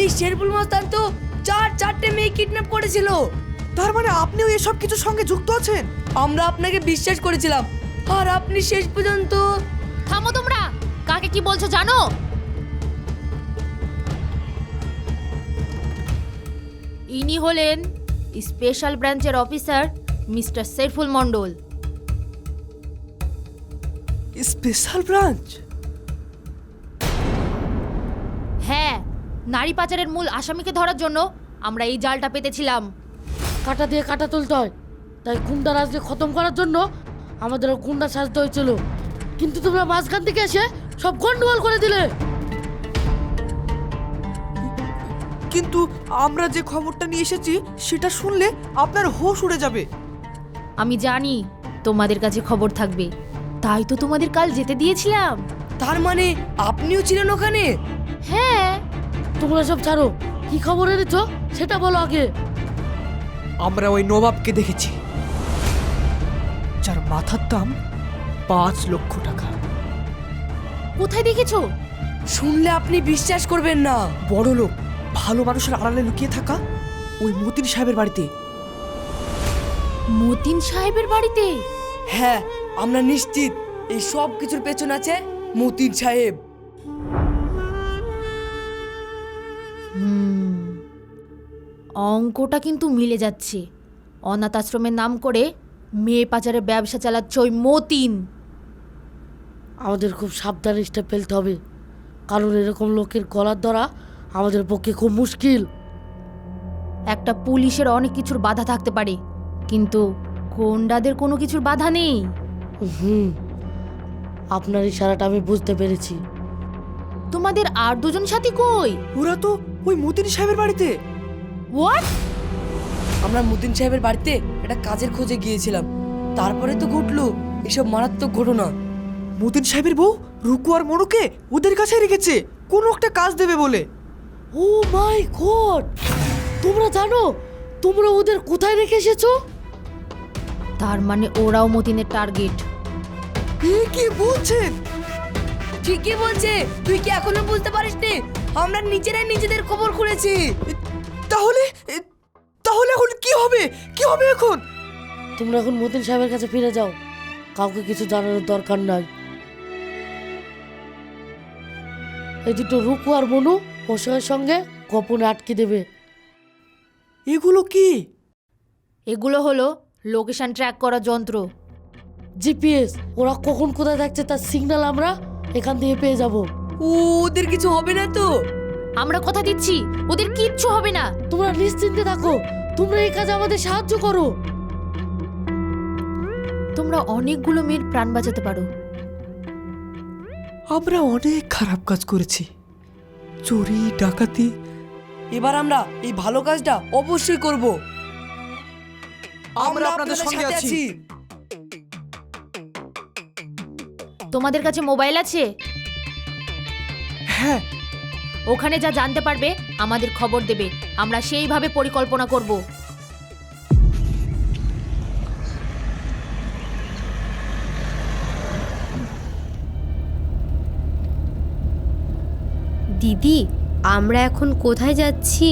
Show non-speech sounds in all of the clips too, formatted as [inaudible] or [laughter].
এই শেরপুল মাস্তান তো চার চারটে মেয়ে কিডন্যাপ করেছিল। তার মানে আপনিও এসব কিছুর সঙ্গে যুক্ত আছেন? আমরা আপনাকে বিশ্বাস করেছিলাম। আর আপনি শেষ পর্যন্ত থামো তোমরা! কাকে কি বলছো জানো? ইনি হলেন স্পেশাল ব্রাঞ্চের officer mister Seraful Mondal. Special branch নারী পাচারের মূল আসামিকে ধরার জন্য আমরা এই জালটা পেতেছিলাম। কাটা দিয়ে কাটা তুলতে হয়। তাই গুন্ডা রাজকে খতম করার জন্য আমাদের গুন্ডা সাজতে হয়েছিল। কিন্তু তোমরা মাঝখান থেকে এসে সব গন্ডগোল করে দিলে। কিন্তু আমরা যে খবরটা নিয়ে এসেছি সেটা শুনলে আপনার হোশ উড়ে যাবে। আমি জানি তোমাদের কাছে খবর থাকবে। তাই তো তোমাদের কাল যেতে দিয়েছিলাম। তার মানে আপনিও ছিলেন ওখানে? হ্যাঁ তোমরা সব ছাড়ো? কি খবর এনেছো? সেটা বলো আগে। আমরা ওই নবাবকে দেখেছি। যার মাথার দাম পাঁচ লক্ষ টাকা। কোথায় দেখেছ? শুনলে আপনি বিশ্বাস করবেন না। বড় লোক ভালো মানুষের আড়ালে লুকিয়ে থাকা ওই মতিন সাহেবের বাড়িতে। মতিন সাহেবের বাড়িতে? হ্যাঁ আমরা নিশ্চিত এই সব কিছুর পেছন আছে মতিন সাহেব। অঙ্কটা কিন্তু মিলে যাচ্ছে। অনাথ আশ্রমের নাম করে মেয়ে পাচারে ব্যবসা চালাচ্ছে ওই মতিন। আমাদের খুব সাবধানে স্টেপ ফেলতে হবে। কারণ এরকম লোকের গলার ধরা আমাদের পক্ষে খুব মুশকিল। একটা পুলিশের অনেক কিছুর বাধা থাকতে পারে কিন্তু গোন্ডাদের কোনো কিছুর বাধা নেই। হুম আপনার ইশারাটা আমি বুঝতে পেরেছি। তোমাদের আর দুজন সাথী কই? ওরা তো ওই মতিন সাহেবের বাড়িতে। হোয়াট আমরা মতিন সাহেবের বাড়িতে একটা কাজের খোঁজে গিয়েছিলাম। তারপরে তো ঘটলো এসব মারাত্মক ঘটনা। মতিন সাহেবের বউ রুকু আর মনুকে ওদের কাছে রেখেছে। কোনো একটা কাজ দেবে বলে। Oh my god! তোমরা জানো তোমরা ওদের কোথায় রেখে এসেছ? তার মানে ওরাও মতিনের টার্গেট এ কি বলছেন? ঠিকই বলছে তুই কি এখনও বুঝতে পারিসনি? আমরা নিজেরাই নিজেদের খবর খুলেছি তাহলে তাহলে এখন কি হবে? কি হবে এখন? তোমরা এখন মতিন সাহেবের কাছে ফিরে যাও। কাউকে কিছু জানানোর দরকার নাই। এই দুটো রুকু আর মনু মশাইয়ের সঙ্গে গোপনে আটকে দেবে। এগুলো কি? এগুলো হলো লোকেশন ট্র্যাক করা যন্ত্র। জিপিএস ওরা কখন কোথায় থাকছে তার সিগন্যাল আমরা এখান থেকে পেয়ে যাব। ও ওদের কিছু হবে না তো? আমরা কথা দিচ্ছি ওদের কিচ্ছু হবে না। তোমরা নিশ্চিন্তে থাকো তোমরা এই কাজে আমাদের সাহায্য করো। তোমরা অনেকগুলো মেয়ের প্রাণ বাঁচাতে পারো। আমরা অনেক খারাপ কাজ করেছি। চুরি ডাকাতি এবার আমরা এই ভালো কাজটা অবশ্যই করব। আমরা আপনাদের সঙ্গে আছি। তোমাদের কাছে মোবাইল আছে? হ্যাঁ ওখানে যা জানতে পারবে আমাদের খবর দেবে। আমরা সেইভাবে পরিকল্পনা করব। দিদি আমরা এখন কোথায় যাচ্ছি?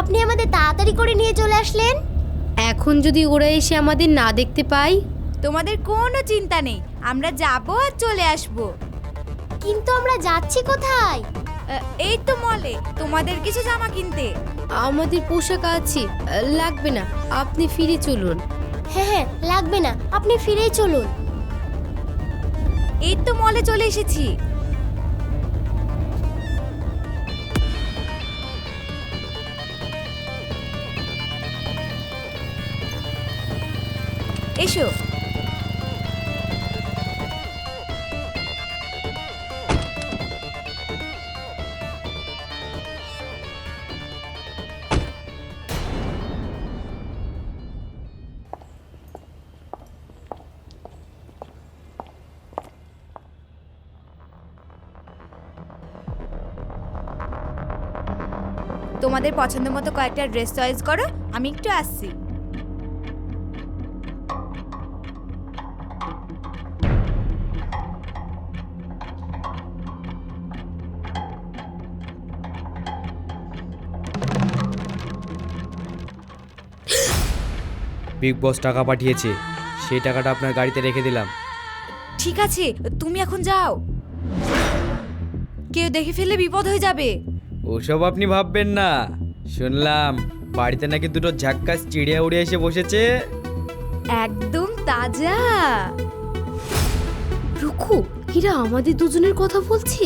আপনি আমাদের তাড়াতাড়ি করে নিয়ে চলে আসলেন। এখন যদি ওরা এসে আমাদের না দেখতে পাই তোমাদের কোনো চিন্তা নেই আমরা যাব আর চলে আসব। কিন্তু আমরা যাচ্ছি কোথায়? এই তো মলে তোমাদের কিছু জামা কিনতে। আমাদের পোশাক আছে লাগবে না আপনি ফিরে চলুন। হ্যাঁ হ্যাঁ লাগবে না আপনি ফিরেই চলুন। এই তো মলে চলে এসেছি। এসো। তোমাদের পছন্দ মতো কয়েকটা ড্রেস চয়েস করো আমি একটু আসছি। বিগ বস টাকা পাঠিয়েছে সেই টাকাটা আপনার গাড়িতে রেখে দিলাম। ঠিক আছে তুমি এখন যাও। কেউ দেখে ফেললে বিপদ হয়ে যাবে। ওসব আপনি ভাববেন না। শুনলাম বাড়িতে নাকি দুটো ঝাক্কাস চিড়িয়া উড়ে এসে বসেছে। একদম তাজা। রুকু এরা আমাদের দুজনের কথা বলছে?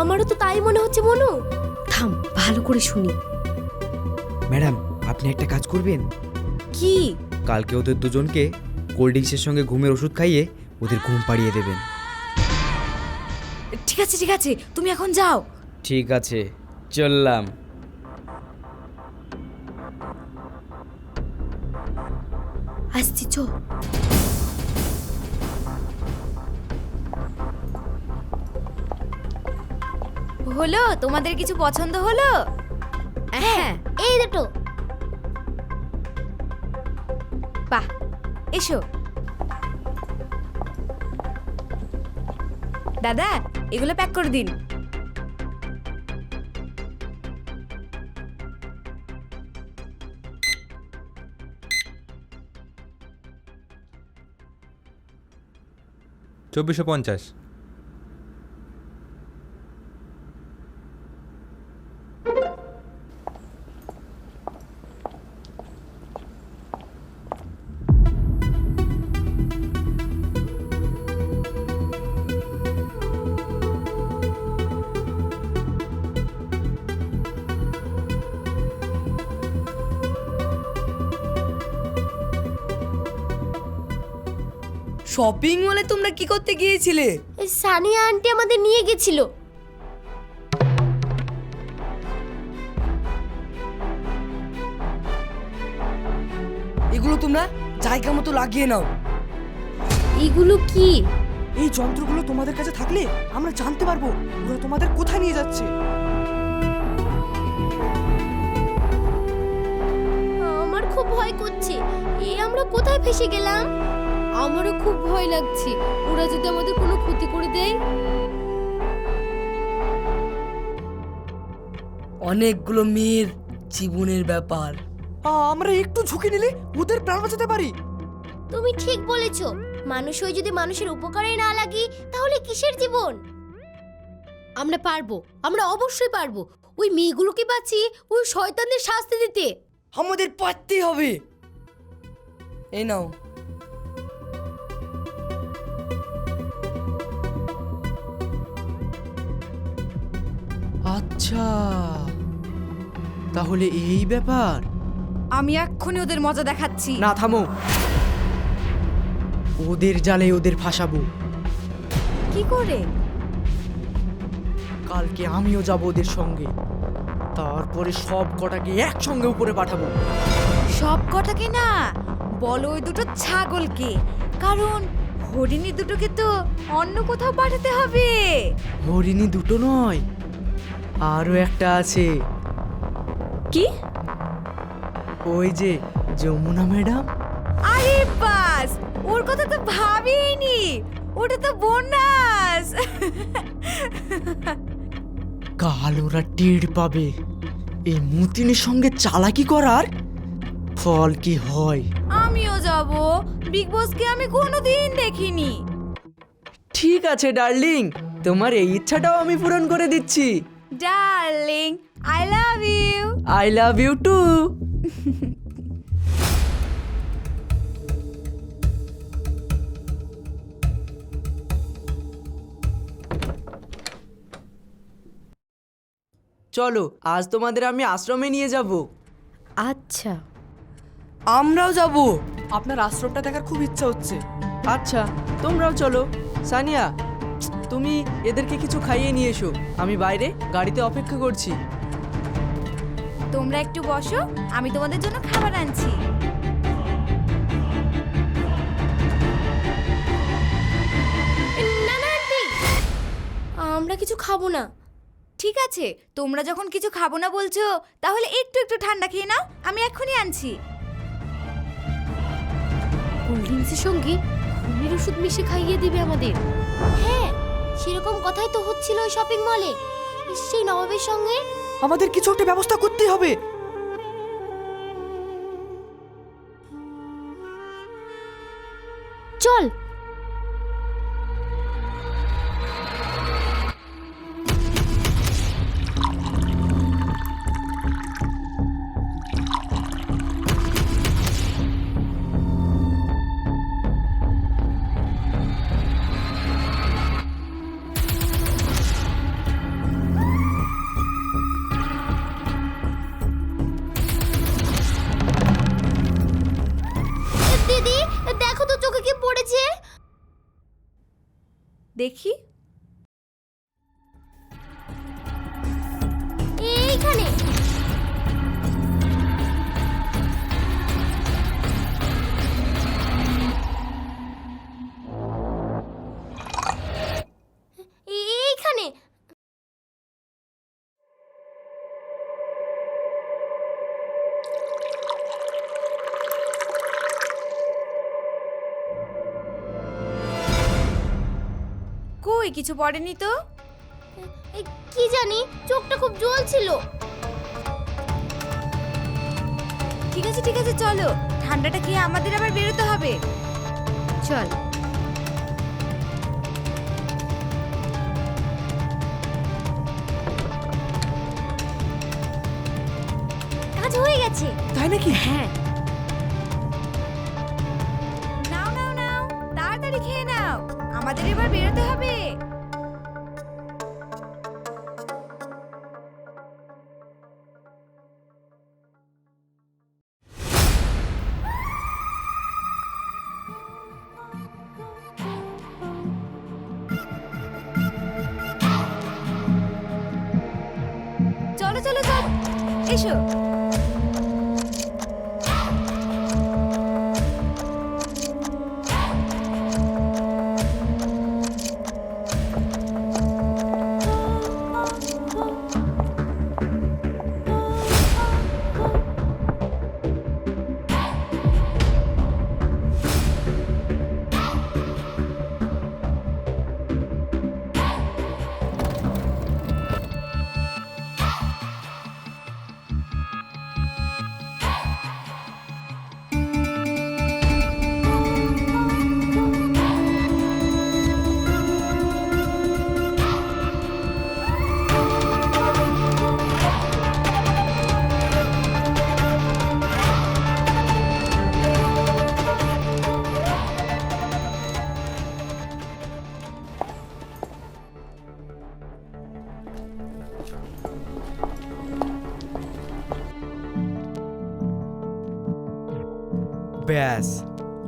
আমারও তো তাই মনে হচ্ছে মনু। থাম ভালো করে শুনি। ম্যাডাম আপনি একটা কাজ করবেন। কি? কালকে ওদের দুজনকে কোল্ড ড্রিঙ্কসের সঙ্গে ঘুমের ওষুধ খাইয়ে ওদের ঘুম পাড়িয়ে দেবেন। ঠিক আছে ঠিক আছে তুমি এখন যাও। ঠিক আছে। চললাম। আসছি চো। হলো? তোমাদের কিছু পছন্দ হলো? হ্যাঁ এই দুটো। বাহ এসো। দাদা এগুলো প্যাক করে দিন। চব্বিশশো পঞ্চাশ। শপিং মলে তোমরা কি করতে গিয়েছিলে? এই সানিয়া আন্টি আমাদের নিয়ে গেছিল। এগুলো তোমরা জায়গা মতো লাগিয়ে নাও। এগুলো কি? এই যন্ত্রগুলো তোমাদের কাছে থাকলে আমরা জানতে পারব ওরা তোমাদের কোথায় নিয়ে যাচ্ছে। আমার খুব ভয় করছে। এ আমরা কোথায় ফেসে গেলাম? আমারও খুব ভয় লাগছে। ওরা যদি আমাদের কোনো ক্ষতি করে দেয়? অনেকগুলো মেয়ের জীবনের ব্যাপার। আমরা একটু ঝুঁকি নিলে ওদের প্রাণ বাঁচাতে পারি। তুমি ঠিক বলেছ। মানুষ হয়ে যদি মানুষের উপকারে না লাগি তাহলে কিসের জীবন? আমরা পারব আমরা অবশ্যই পারব। ওই মেয়েগুলোকে বাঁচিয়ে ওই শয়তানদের শাস্তি দিতে। আমাদের পারতেই হবে। এই নাও। আচ্ছা। তাহলে এই ব্যাপার? আমি এক্ষুনি ওদের মজা দেখাচ্ছি। না থামো। ওদের জালে ওদের ফাঁসাবো। কি করে? কালকে আমিও যাব ওদের সঙ্গে। তারপরে সব কটাকে একসঙ্গে উপরে পাঠাবো। সব কটাকে না? বলো ওই দুটো ছাগলকে। কারণ হরিণী দুটোকে তো অন্য কোথাও পাঠাতে হবে। হরিণী দুটো নয় আরও একটা আছে। কি? ওই যে যমুনা ম্যাডাম। আরে বাস ওর কথা তো ভাবিনি ওটা তো বোনাস কাল ওরা টের পাবে। এই মুতিনের সঙ্গে চালাকি করার ফল কি হয়? আমিও যাব। বিগ বসকে আমি কোনোদিন দেখিনি। ঠিক আছে ডার্লিং। তোমার এই ইচ্ছাটাও আমি পূরণ করে দিচ্ছি। Darling I love you I love you too চলো আজ তোমাদের আমি আশ্রমে নিয়ে যাব। আচ্ছা। আমরাও যাব। আপনার আশ্রমটা দেখার খুব ইচ্ছা হচ্ছে। আচ্ছা তোমরাও চলো। সানিয়া তুমি এদেরকে কিছু খাইয়ে নিয়ে এসো। আমি বাইরে গাড়িতে অপেক্ষা করছি। তোমরা একটু বসো আমি তোমাদের জন্য খাবার আনছি। না না আন্টি আমরা কিছু খাব না। ঠিক আছে তোমরা যখন কিছু খাব না বলছো তাহলে একটু একটু ঠান্ডা খেয়ে নাও আমি এক্ষুনি আনছি। কোল্ড ড্রিঙ্কসের সঙ্গে ঘুমের ওষুধ মিশে খাইয়ে দিবে আমাদের। হ্যাঁ সেরকম কথাই তো হচ্ছিল ওই শপিং মলে সেই নবাবের সঙ্গে? আমাদের কিছু একটা ব্যবস্থা করতে হবে। চল কিছু পড়েনি তো? কি জানি চোখটা খুব জ্বলছিল। ঠিক আছে ঠিক আছে চলো। ঠান্ডাটা খেয়ে আমাদের আবার বেরোতে হবে। চল। কাজ হয়ে গেছে। তাই নাকি? হ্যাঁ। নাও নাও নাও। তাড়াতাড়ি খেয়ে নাও। আমাদের এবার বেরোতে হবে।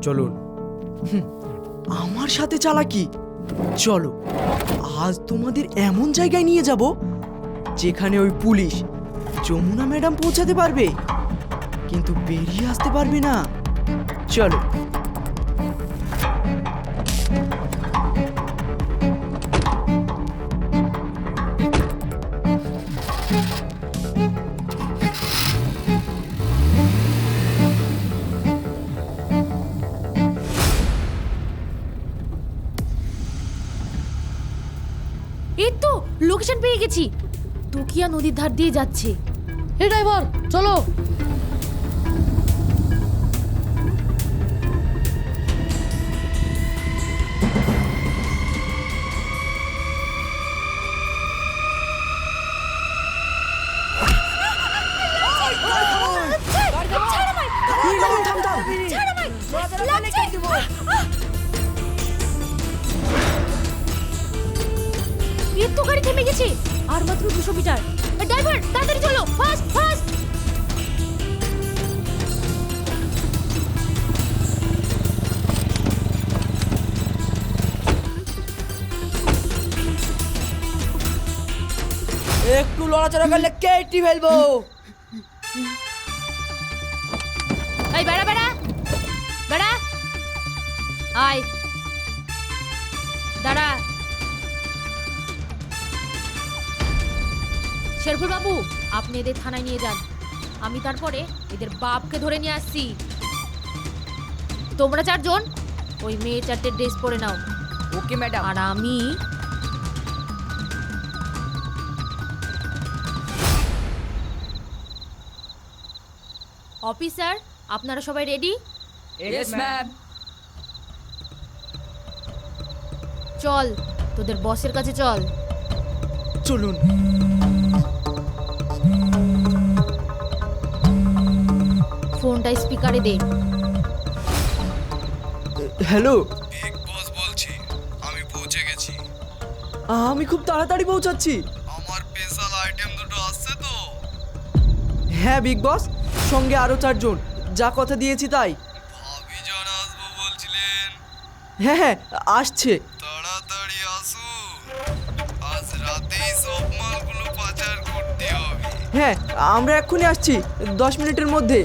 চলুন। আমার সাথে চালাকি চলো, আজ তোমাদের এমন জায়গায় নিয়ে যাব যেখানে ওই পুলিশ যমুনা ম্যাডাম পৌঁছাতে পারবে, কিন্তু বেরিয়ে আসতে পারবে না। চলো। গেছি তোকিয়া নদীর ধার দিয়ে যাচ্ছে। এই ড্রাইভার চলো। এর তো গাড়ি থেমে গেছে। আর মাত্র দুশো মিটার। ড্রাইভার, তাড়াতাড়ি চলো। Fast fast. একটু লড়াচড়া করলে কেটে ফেলব? শেরফুল বাবু আপনি এদের থানায় নিয়ে যান। আমি তারপরে এদের বাপকে ধরে নিয়ে আসছি। তোমরা চারজন ওই মেয়ে চারটে ড্রেস পরে নাও। Okay madam. আর আমি অফিসার আপনারা সবাই রেডি? চল তোদের বসের কাছে চল। চলুন। ফোনটা স্পিকারে দে। হ্যালো? বিগ বস বলছি আমি পৌঁছে গেছি। আমি খুব তাড়াতাড়ি পৌঁছাচ্ছি। আমার স্পেশাল আইটেম দুটো আসছে তো। হ্যাঁ বিগ বস সঙ্গে আরও চারজন। যা কথা দিয়েছি তাই। ভাবি জন আসব বলছিলেন। হ্যাঁ হ্যাঁ আসছে। তাড়াতাড়ি আসুন আজ রাতেই সব মালগুলো পাচার করতে হবে। হ্যাঁ আমরা এক্ষুনি আসছি দশ মিনিটের মধ্যে।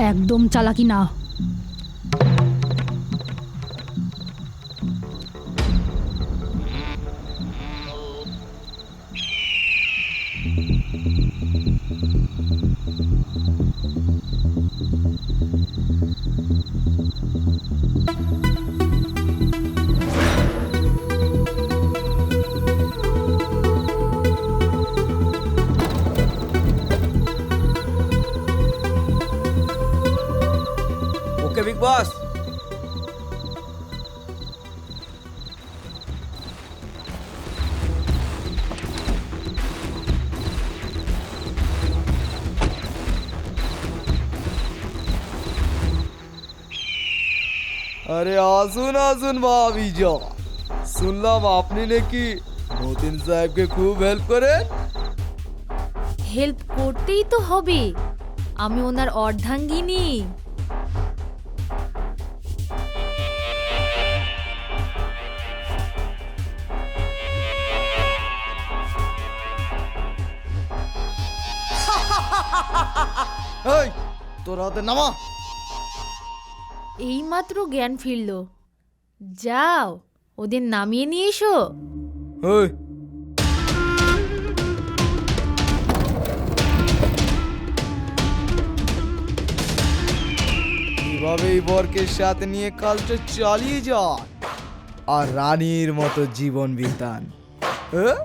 একদম চালাকি না। ওকে বিগ বস আরে আসুন আসুন ভাবি জন শুনলাম আপনি নাকি মতিন সাহেবকে খুব হেল্প করেন হেল্প করতেই তো হবে আমি ওনার অর্ধাঙ্গিনী তোর হাতে নামা। এইমাত্র জ্ঞান ফিরল। যাও ওদের নামিয়ে নিয়ে এসো। ওই এভাবেই বরকে সাথে নিয়ে কাজটা চালিয়ে যান আর রানীর মতো জীবন বিতান। হ্যাঁ?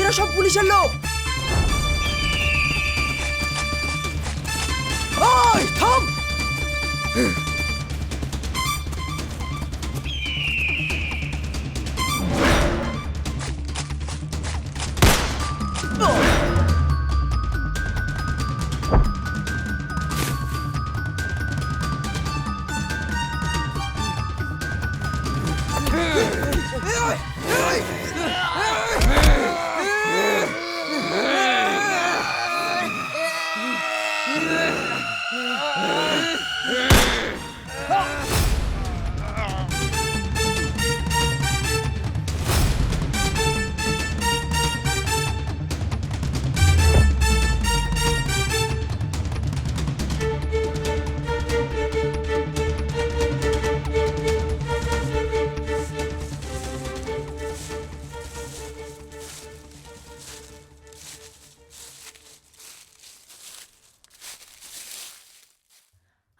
এরা সব পুলিশের লোক। থাম।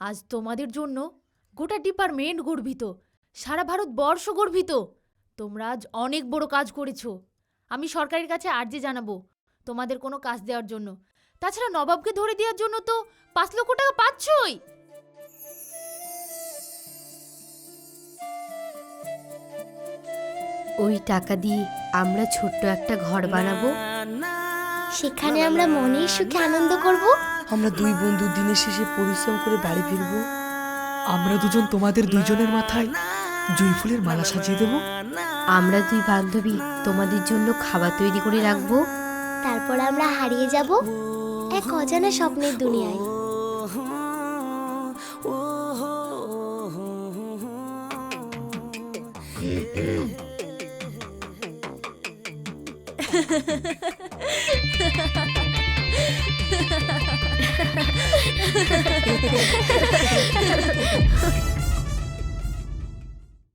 আজ তোমাদের জন্য গোটা ডিপার্টমেন্ট গর্বিত সারা ভারতবর্ষ গর্বিত। তোমরা আজ অনেক বড় কাজ করেছ। আমি সরকারের কাছে আর্জি জানাব তোমাদের কোনো কাজ দেওয়ার জন্য। তাছাড়া নবাবকে ধরে দেওয়ার জন্য তো পাঁচ লক্ষ টাকা পাচ্ছই। ওই টাকা দিয়ে আমরা ছোট্ট একটা ঘর বানাবো। সেখানে আমরা মনের সুখে আনন্দ করব। আমরা দুই বন্ধু দিনের শেষে পরিশ্রম করে বাড়ি ফিরবো। আমরা দুজন তোমাদের দুইজনের মাথায় জুই ফুলের মালা সাজিয়ে দেবো। আমরা দুই বান্ধবী তোমাদের জন্য খাবার তৈরি করে রাখব। তারপর আমরা হারিয়ে যাব এক অজানা স্বপ্নের দুনিয়ায়। [laughs] [laughs]